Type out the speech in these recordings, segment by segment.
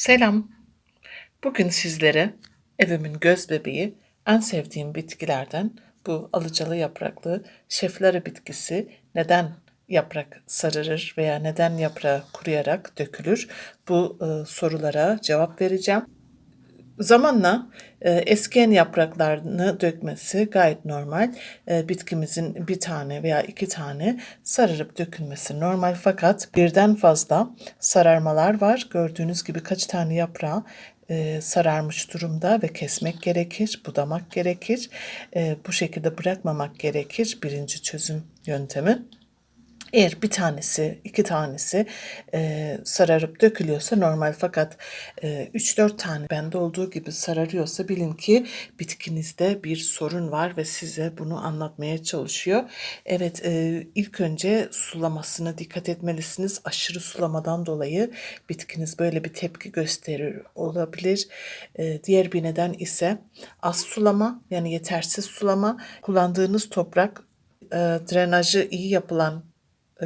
Selam. Bugün sizlere evimin göz bebeği, en sevdiğim bitkilerden bu alıcalı yapraklı şefları bitkisi neden yaprak sararır veya neden yaprağı kuruyarak dökülür? Bu e, sorulara cevap vereceğim. Zamanla e, eskiyen yapraklarını dökmesi gayet normal. E, bitkimizin bir tane veya iki tane sararıp dökülmesi normal fakat birden fazla sararmalar var. Gördüğünüz gibi kaç tane yaprağı e, sararmış durumda ve kesmek gerekir, budamak gerekir. E, bu şekilde bırakmamak gerekir. Birinci çözüm yöntemi. Eğer bir tanesi, iki tanesi e, sararıp dökülüyorsa normal fakat e, 3-4 tane bende olduğu gibi sararıyorsa bilin ki bitkinizde bir sorun var ve size bunu anlatmaya çalışıyor. Evet e, ilk önce sulamasına dikkat etmelisiniz. Aşırı sulamadan dolayı bitkiniz böyle bir tepki gösterir olabilir. E, diğer bir neden ise az sulama yani yetersiz sulama kullandığınız toprak e, drenajı iyi yapılan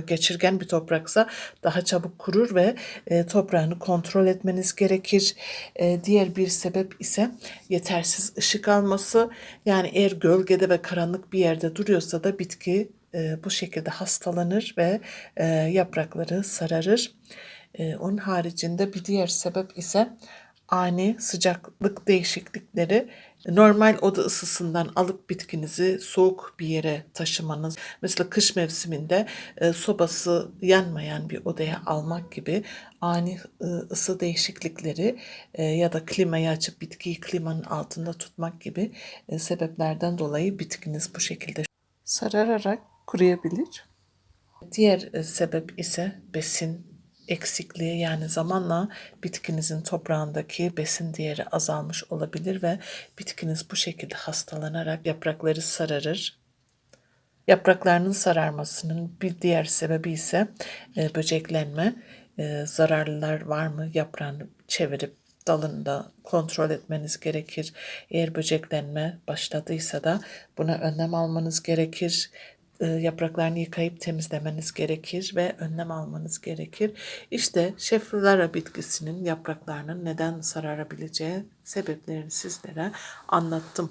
geçirgen bir topraksa daha çabuk kurur ve e, toprağını kontrol etmeniz gerekir. E, diğer bir sebep ise yetersiz ışık alması. Yani eğer gölgede ve karanlık bir yerde duruyorsa da bitki e, bu şekilde hastalanır ve e, yaprakları sararır. E, onun haricinde bir diğer sebep ise ani sıcaklık değişiklikleri normal oda ısısından alıp bitkinizi soğuk bir yere taşımanız, mesela kış mevsiminde e, sobası yanmayan bir odaya almak gibi ani e, ısı değişiklikleri e, ya da klimayı açıp bitkiyi klimanın altında tutmak gibi e, sebeplerden dolayı bitkiniz bu şekilde sarararak kuruyabilir. Diğer e, sebep ise besin eksikliği yani zamanla bitkinizin toprağındaki besin değeri azalmış olabilir ve bitkiniz bu şekilde hastalanarak yaprakları sararır. Yapraklarının sararmasının bir diğer sebebi ise e, böceklenme. E, zararlılar var mı yaprağını çevirip dalında kontrol etmeniz gerekir. Eğer böceklenme başladıysa da buna önlem almanız gerekir yapraklarını yıkayıp temizlemeniz gerekir ve önlem almanız gerekir. İşte şefrulara bitkisinin yapraklarının neden sararabileceği sebeplerini sizlere anlattım.